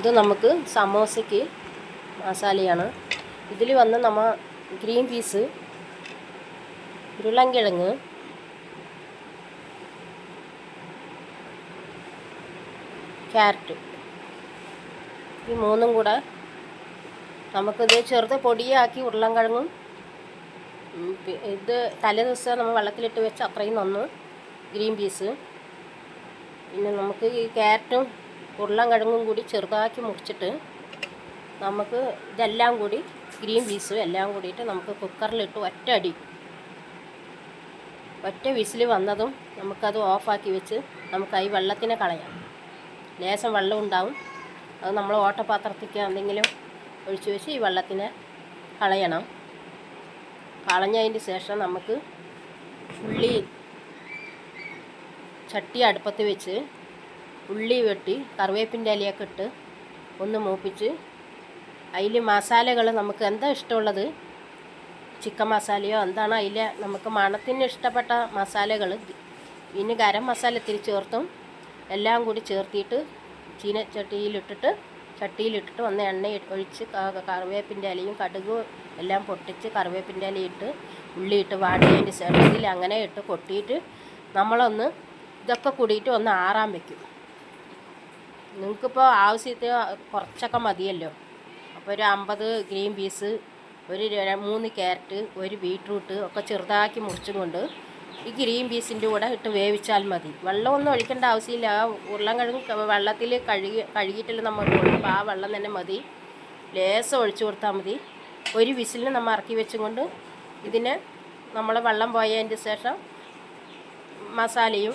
ഇത് നമുക്ക് സമോസയ്ക്ക് മസാലയാണ്. ഇതിൽ വന്ന് നമ്മൾ ഗ്രീൻ പീസ് ഉരുളൻകിഴങ്ങ് ക്യാരറ്റ്. ഈ മൂന്നും കൂടെ നമുക്കിത് ചെറുത് പൊടിയാക്കി ഉരുളൻകിഴങ്ങും ഇത് തലേ ദിവസം നമ്മൾ വെള്ളത്തിലിട്ട് വെച്ച് അത്രയും നന്ന് ഗ്രീൻ പീസ്. പിന്നെ നമുക്ക് ഈ ക്യാരറ്റും ഉരുളൻകിഴങ്ങും കൂടി ചെറുതാക്കി മുറിച്ചിട്ട് നമുക്ക് ഇതെല്ലാം കൂടി ഗ്രീൻ പീസും എല്ലാം കൂടിയിട്ട് നമുക്ക് കുക്കറിലിട്ട് ഒറ്റ അടി ഒറ്റ വിസിൽ വന്നതും നമുക്കത് ഓഫാക്കി വെച്ച് നമുക്ക് ഈ വെള്ളത്തിനെ കളയാം. ലേശം വെള്ളം ഉണ്ടാവും. അത് നമ്മൾ ഓട്ടപാത്രത്തേക്ക് എന്തെങ്കിലും ഒഴിച്ച് വെച്ച് ഈ വെള്ളത്തിനെ കളയണം. കളഞ്ഞതിന് ശേഷം നമുക്ക് ഉള്ളി ചട്ടി അടുപ്പത്ത് വെച്ച് ഉള്ളി വെട്ടി കറിവേപ്പിന്റെ ഇലയൊക്കെ ഇട്ട് ഒന്ന് മൂപ്പിച്ച് അതിൽ മസാലകൾ നമുക്ക് എന്താ ഇഷ്ടമുള്ളത്? ചിക്കൻ മസാലയോ? എന്താണ് അതിൽ നമുക്ക് മണത്തിന് ഇഷ്ടപ്പെട്ട മസാലകൾ? പിന്നെ ഗരം മസാല ഇത്തിരി ചേർത്തും. എല്ലാം കൂടി ചേർത്തിയിട്ട് ചീനച്ചട്ടിയിലിട്ടിട്ട് ചട്ടിയിലിട്ടിട്ട് വന്ന് എണ്ണ ഒഴിച്ച് കറിവേപ്പിന്റെ ഇലയും കടുകും എല്ലാം പൊട്ടിച്ച് കറിവേപ്പിന്റെ ഇലയിട്ട് ഉള്ളിയിട്ട് വാടിയതിന്റെ ഇതിൽ അങ്ങനെ ഇട്ട് കൊട്ടിയിട്ട് നമ്മളൊന്ന് ഇതൊക്കെ കൂടിയിട്ട് ഒന്ന് ആറാൻ വെക്കും. നിങ്ങൾക്കിപ്പോൾ ആവശ്യത്തിന് കുറച്ചൊക്കെ മതിയല്ലോ. അപ്പോൾ ഒരു അമ്പത് ഗ്രീൻ പീസ് ഒരു മൂന്ന് ക്യാരറ്റ് ഒരു ബീട്രൂട്ട് ഒക്കെ ചെറുതാക്കി മുറിച്ചും കൊണ്ട് ഈ ഗ്രീൻ പീസിന്റെ കൂടെ ഇട്ട് വേവിച്ചാൽ മതി. വെള്ളമൊന്നും ഒഴിക്കേണ്ട ആവശ്യമില്ല. ആ ഉരുളൻകിഴങ്ങ് വെള്ളത്തിൽ കഴുകി കഴുകിയിട്ടില്ല നമ്മൾ അപ്പോൾ ആ വെള്ളം തന്നെ മതി. ലേസം ഒഴിച്ചു കൊടുത്താൽ മതി. ഒരു വിസിലിന് നമ്മൾ ഇറക്കി വെച്ചും കൊണ്ട് ഇതിനെ നമ്മൾ വെള്ളം പോയതിന്റെ ശേഷം മസാലയും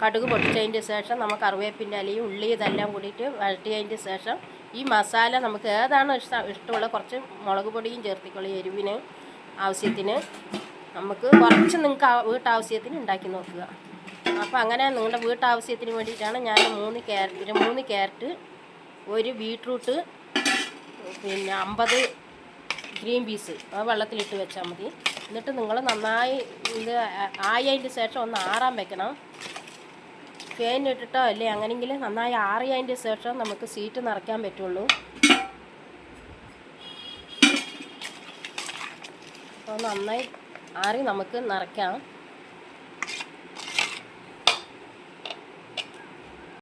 കടുക് പൊട്ടിച്ചതിന്റെ ശേഷം നമുക്ക് കറിവേപ്പിന്റെ അലയും ഉള്ളി ഇതെല്ലാം കൂടിയിട്ട് വഴട്ടിയതിന്റെ ശേഷം ഈ മസാല നമുക്ക് ഏതാണോ ഇഷ്ടം ഇഷ്ടമുള്ള കുറച്ച് മുളക് പൊടിയും ചേർത്തിക്കൊള്ളി എരിവിന് ആവശ്യത്തിന് നമുക്ക് കുറച്ച് നിങ്ങൾക്ക് വീട്ടാവശ്യത്തിന് ഉണ്ടാക്കി നോക്കുക. അപ്പോൾ അങ്ങനെ നിങ്ങളുടെ വീട്ടാവശ്യത്തിന് വേണ്ടിയിട്ടാണ് ഞാൻ മൂന്ന് ക്യാരറ്റ് മൂന്ന് ക്യാരറ്റ് ഒരു ബീട്രൂട്ട് പിന്നെ അമ്പത് ഗ്രീൻ പീസ് അത് വെള്ളത്തിലിട്ട് വെച്ചാൽ മതി. എന്നിട്ട് നിങ്ങൾ നന്നായി ഇത് ആയതിന് ശേഷം ഒന്ന് ആറാൻ വെക്കണം. ഫാൻ ഇട്ടിട്ടോ അല്ലേ അങ്ങനെങ്കിൽ നന്നായി ആറിയതിന്റെ ശേഷം നമുക്ക് സീറ്റ് നിറയ്ക്കാൻ പറ്റുള്ളൂ. അപ്പോൾ നന്നായി ആറി നമുക്ക് നിറയ്ക്കാം.